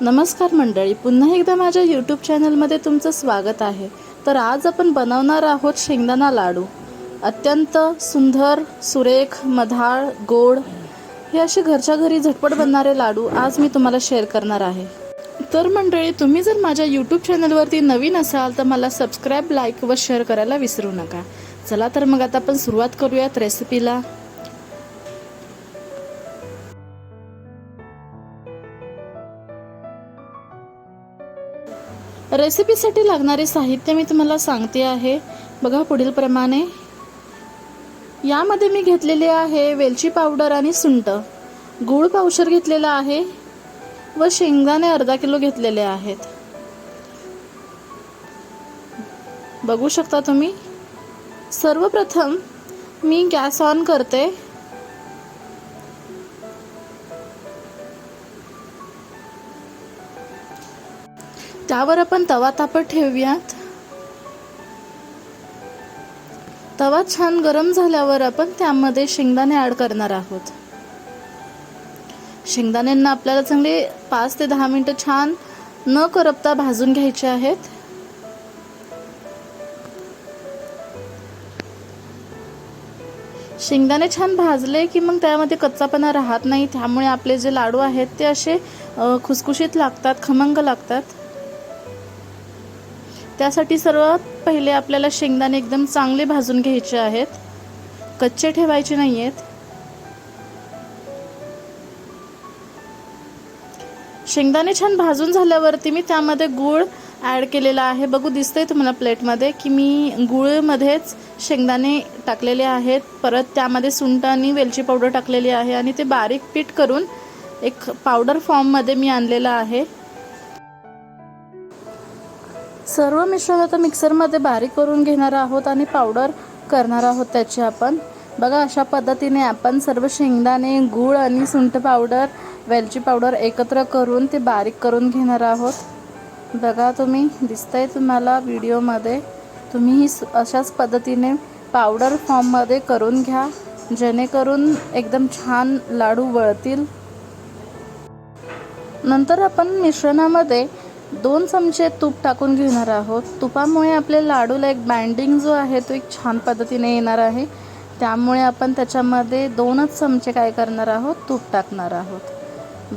नमस्कार मंडळी पुन्हा एकदा माझ्या यूट्यूब चॅनलमध्ये तुमचं स्वागत आहे. तर आज आपण बनवणार आहोत शेंगदाणा लाडू. अत्यंत सुंदर सुरेख मधाळ गोड हे असे घरच्या घरी झटपट बनणारे लाडू आज मी तुम्हाला शेअर करणार आहे. तर मंडळी तुम्ही जर माझ्या यूट्यूब चॅनलवरती नवीन असाल तर मला सबस्क्राईब लाईक व शेअर करायला विसरू नका. चला तर मग आता आपण सुरुवात करूयात रेसिपीला रेसिपीसाठी लागणारे साहित्य मी तुम्हाला सांगते आहे. बघा पुढील प्रमाणे. यामध्ये मी घेतलेले आहे वेलची पावडर आणि सुंट. गूळ पावशर घेतलेला आहे व शेंगदाणे अर्धा किलो घेतलेले आहेत. बघू शकता तुम्ही. सर्वप्रथम मी गॅस ऑन करते. त्यावर आपण तवा तापत ठेवूयात. तवा छान गरम झाल्यावर आपण त्यामध्ये शेंगदाणे ऍड करणार आहोत. शेंगदाण्यांना आपल्याला चांगले पाच ते दहा मिनिटं छान न करपता भाजून घ्यायचे आहेत. शेंगदाणे छान भाजले की मग त्यामध्ये कच्चापणा राहत नाही. त्यामुळे आपले जे लाडू आहेत ते असे खुसखुशीत लागतात खमंग लागतात. त्यासाठी सर्वात पहिले आपल्याला शेंगदाणे एकदम चांगले भाजून घ्यायचे आहेत. कच्चे ठेवायचे नाही आहेत शेंगदाणे छान भाजून झाल्यावरती मी त्यामध्ये गूळ ॲड केलेला आहे. बघू दिसतंय तुम्हाला प्लेटमध्ये की मी गूळमध्येच शेंगदाणे टाकलेले आहेत. परत त्यामध्ये सुंट आणि वेलची पावडर टाकलेली आहे आणि ते बारीक पीठ करून एक पावडर फॉर्ममध्ये मी आणलेलं आहे. सर्व मिश्रण आता मिक्सरमध्ये बारीक करून घेणार आहोत आणि पावडर करणार आहोत त्याची आपण. बघा अशा पद्धतीने आपण सर्व शेंगदाणे गूळ आणि सुंठ पावडर वेलची पावडर एकत्र करून ते बारीक करून घेणार आहोत. बघा तुम्ही दिसतंय तुम्हाला व्हिडिओमध्ये. तुम्ही ही अशाच पद्धतीने पावडर फॉर्ममध्ये करून घ्या जेणेकरून एकदम छान लाडू वळतील. नंतर आपण मिश्रणामध्ये दोन चमचे तूप टाकून घेणार आहोत. तुपामुळे आपल्या लाडूला एक बँडिंग जो आहे तो एक छान पद्धतीने येणार आहे. त्यामुळे आपण त्याच्यामध्ये दोनच चमचे काय करणार आहोत? तूप टाकणार आहोत.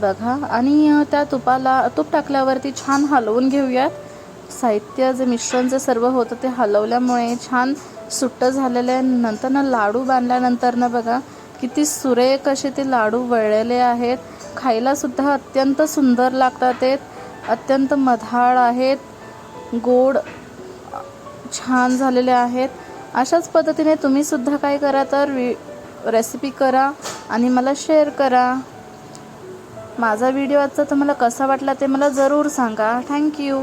बघा आणि त्या तुपाला तूप टाकल्यावरती छान हलवून घेऊयात. साहित्य जे मिश्रण जे सर्व होतं ते हलवल्यामुळे छान सुट्ट झालेले आहे. नंतर ना लाडू बांधल्यानंतर ना बघा किती सुरेख असे ते लाडू वळलेले आहेत. खायलासुद्धा अत्यंत सुंदर लागतात ते. अत्यंत मधाळ आहेत गोड छान झालेले आहेत. अशाच पद्धतीने तुम्हीसुद्धा काय करा तर वि रेसिपी करा आणि मला शेअर करा. माझा व्हिडिओ आजचा तुम्हाला कसा वाटला ते मला जरूर सांगा. थँक्यू